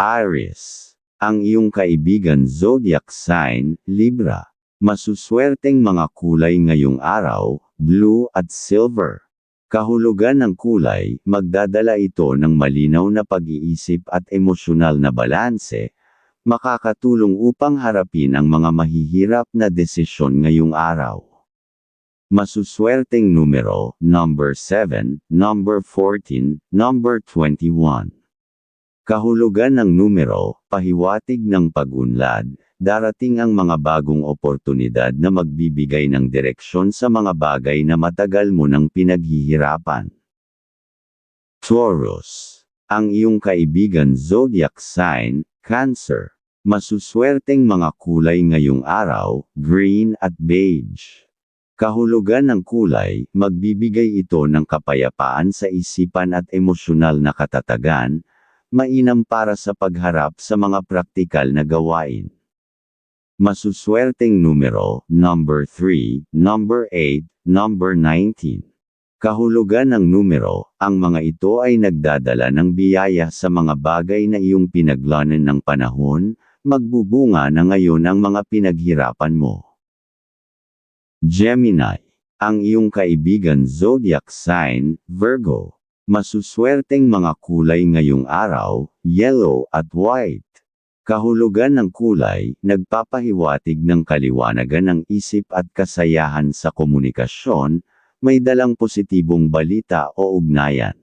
Aries. Ang iyong kaibigan zodiac sign, Libra. Masuswerteng mga kulay ngayong araw, blue at silver. Kahulugan ng kulay, magdadala ito ng malinaw na pag-iisip at emosyonal na balanse, makakatulong upang harapin ang mga mahihirap na desisyon ngayong araw. Masuswerteng numero, number 7, number 14, number 21. Kahulugan ng numero, pahiwatig ng pag-unlad, darating ang mga bagong oportunidad na magbibigay ng direksyon sa mga bagay na matagal mo nang pinaghihirapan. Taurus. Ang iyong kaibigan zodiac sign, Cancer. Masuswerteng mga kulay ngayong araw, green at beige. Kahulugan ng kulay, magbibigay ito ng kapayapaan sa isipan at emosyonal na katatagan, mainam para sa pagharap sa mga praktikal na gawain. Masuswerteng numero, number 3, number 8, number 19. Kahulugan ng numero, ang mga ito ay nagdadala ng biyaya sa mga bagay na iyong pinaglanan ng panahon, magbubunga na ngayon ang mga pinaghirapan mo. Gemini. Ang iyong kaibigan zodiac sign, Virgo. Masuswerteng mga kulay ngayong araw, yellow at white. Kahulugan ng kulay, nagpapahiwatig ng kaliwanagan ng isip at kasayahan sa komunikasyon, may dalang positibong balita o ugnayan.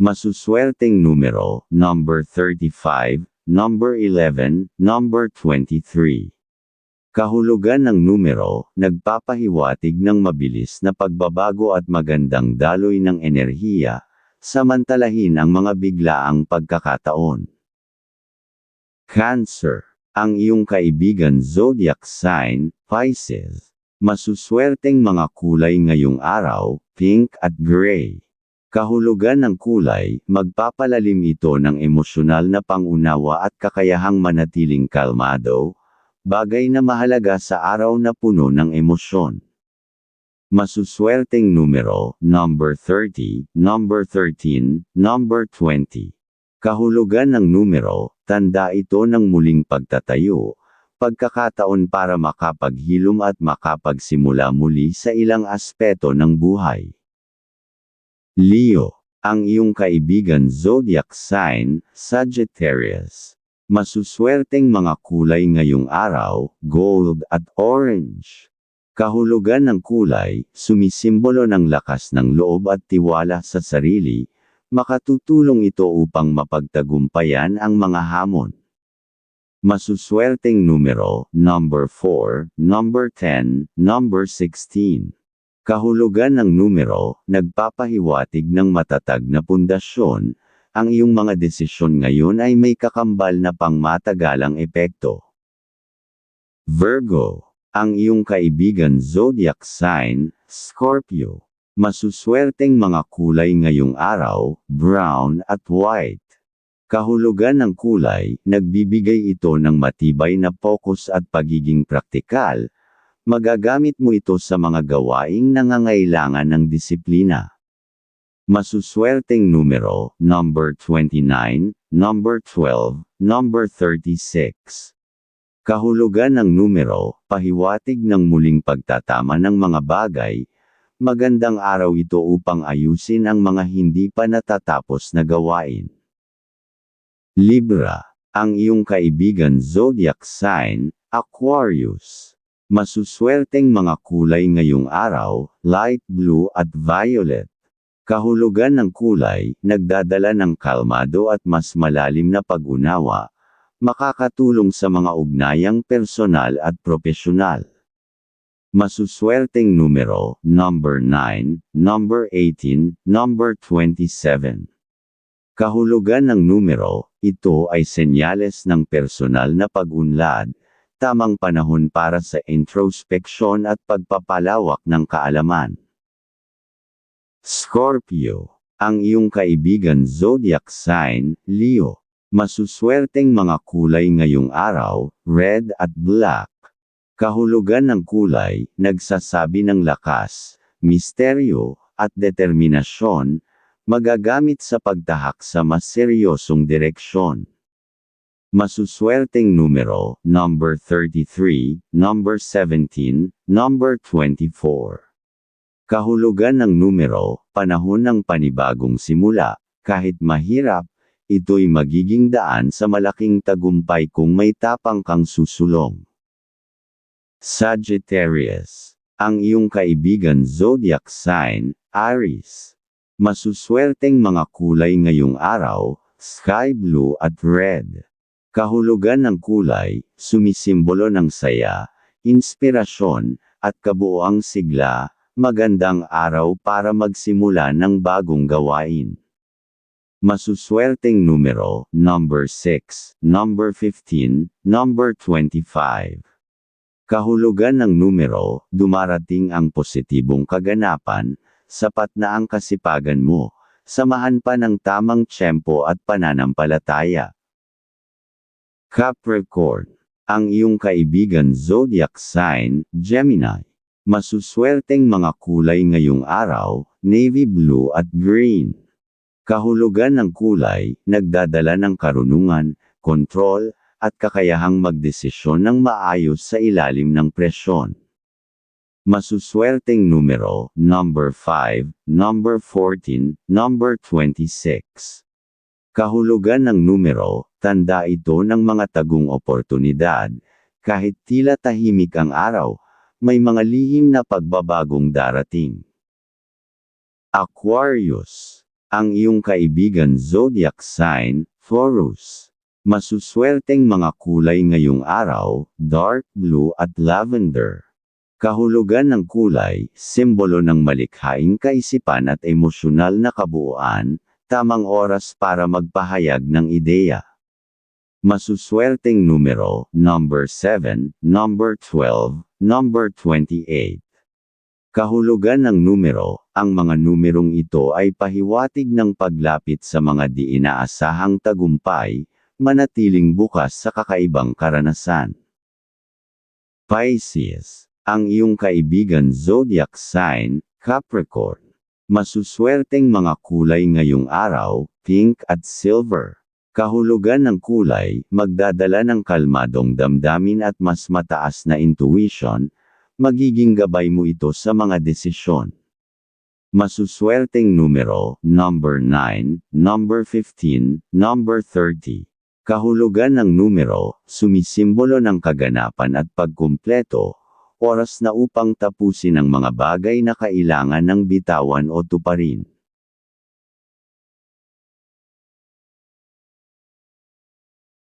Masuswerteng numero, number 35, number 11, number 23. Kahulugan ng numero, nagpapahiwatig ng mabilis na pagbabago at magandang daloy ng enerhiya, samantalahin ang mga biglaang pagkakataon. Cancer. Ang iyong kaibigan zodiac sign, Pisces. Masuswerteng mga kulay ngayong araw, pink at gray. Kahulugan ng kulay, magpapalalim ito ng emosyonal na pangunawa at kakayahang manatiling kalmado, bagay na mahalaga sa araw na puno ng emosyon. Masuswerteng numero, number 30, number 13, number 20. Kahulugan ng numero, tanda ito ng muling pagtatayo, pagkakataon para makapaghilom at makapagsimula muli sa ilang aspeto ng buhay. Leo, ang iyong kaibigan zodiac sign, Sagittarius. Masuswerteng mga kulay ngayong araw, gold at orange. Kahulugan ng kulay, sumisimbolo ng lakas ng loob at tiwala sa sarili, makatutulong ito upang mapagtagumpayan ang mga hamon. Masuswerteng numero, number 4, number 10, number 16. Kahulugan ng numero, nagpapahiwatig ng matatag na pundasyon, ang iyong mga desisyon ngayon ay may kakambal na pangmatagalang epekto. Virgo, ang iyong kaibigan zodiac sign, Scorpio. Masuswerteng mga kulay ngayong araw, brown at white. Kahulugan ng kulay, nagbibigay ito ng matibay na focus at pagiging praktikal, magagamit mo ito sa mga gawaing nangangailangan ng disiplina. Masuswerteng numero, number 29, number 12, number 36. Kahulugan ng numero, pahiwatig ng muling pagtatama ng mga bagay, magandang araw ito upang ayusin ang mga hindi pa natatapos na gawain. Libra, ang iyong kaibigan zodiac sign, Aquarius. Masuswerteng mga kulay ngayong araw, light blue at violet. Kahulugan ng kulay, nagdadala ng kalmado at mas malalim na pag-unawa, makakatulong sa mga ugnayang personal at profesional. Masuswerteng numero, number 9, number 18, number 27. Kahulugan ng numero, ito ay senyales ng personal na pag-unlad, tamang panahon para sa introspection at pagpapalawak ng kaalaman. Scorpio. Ang iyong kaibigan zodiac sign, Leo. Masuswerteng mga kulay ngayong araw, red at black. Kahulugan ng kulay, nagsasabi ng lakas, misteryo, at determinasyon, magagamit sa pagtahak sa mas seryosong direksyon. Masuswerteng numero, number 33, number 17, number 24. Kahulugan ng numero, panahon ng panibagong simula, kahit mahirap, ito'y magiging daan sa malaking tagumpay kung may tapang kang susulong. Sagittarius. Ang iyong kaibigan zodiac sign, Aries. Masuswerteng mga kulay ngayong araw, sky blue at red. Kahulugan ng kulay, sumisimbolo ng saya, inspirasyon, at kabuoang sigla, magandang araw para magsimula ng bagong gawain. Masuswerteng numero, number 6, number 15, number 25. Kahulugan ng numero, dumarating ang positibong kaganapan, sapat na ang kasipagan mo, samahan pa ng tamang tiyempo at pananampalataya. Capricorn. Ang iyong kaibigan zodiac sign, Gemini. Masuswerteng mga kulay ngayong araw, navy blue at green. Kahulugan ng kulay, nagdadala ng karunungan, kontrol, at kakayahang magdesisyon ng maayos sa ilalim ng presyon. Masuswerteng numero, number 5, number 14, number 26. Kahulugan ng numero, tanda ito ng mga tagong oportunidad, kahit tila tahimik ang araw, may mga lihim na pagbabagong darating. Aquarius. Ang iyong kaibigan zodiac sign, Taurus. Masuswerteng mga kulay ngayong araw, dark blue at lavender. Kahulugan ng kulay, simbolo ng malikhaing kaisipan at emosyonal na kabuuan, tamang oras para magpahayag ng ideya. Masuswerteng numero, number 7, number 12, number 28. Kahulugan ng numero, ang mga numerong ito ay pahiwatig ng paglapit sa mga di inaasahang tagumpay, manatiling bukas sa kakaibang karanasan. Pisces. Ang iyong kaibigan zodiac sign, Capricorn. Masuswerteng mga kulay ngayong araw, pink at silver. Kahulugan ng kulay, magdadala ng kalmadong damdamin at mas mataas na intuition, magiging gabay mo ito sa mga desisyon. Masuswerteng numero, number 9, number 15, number 30. Kahulugan ng numero, sumisimbolo ng kaganapan at pagkumpleto, oras na upang tapusin ang mga bagay na kailangan ng bitawan o tuparin.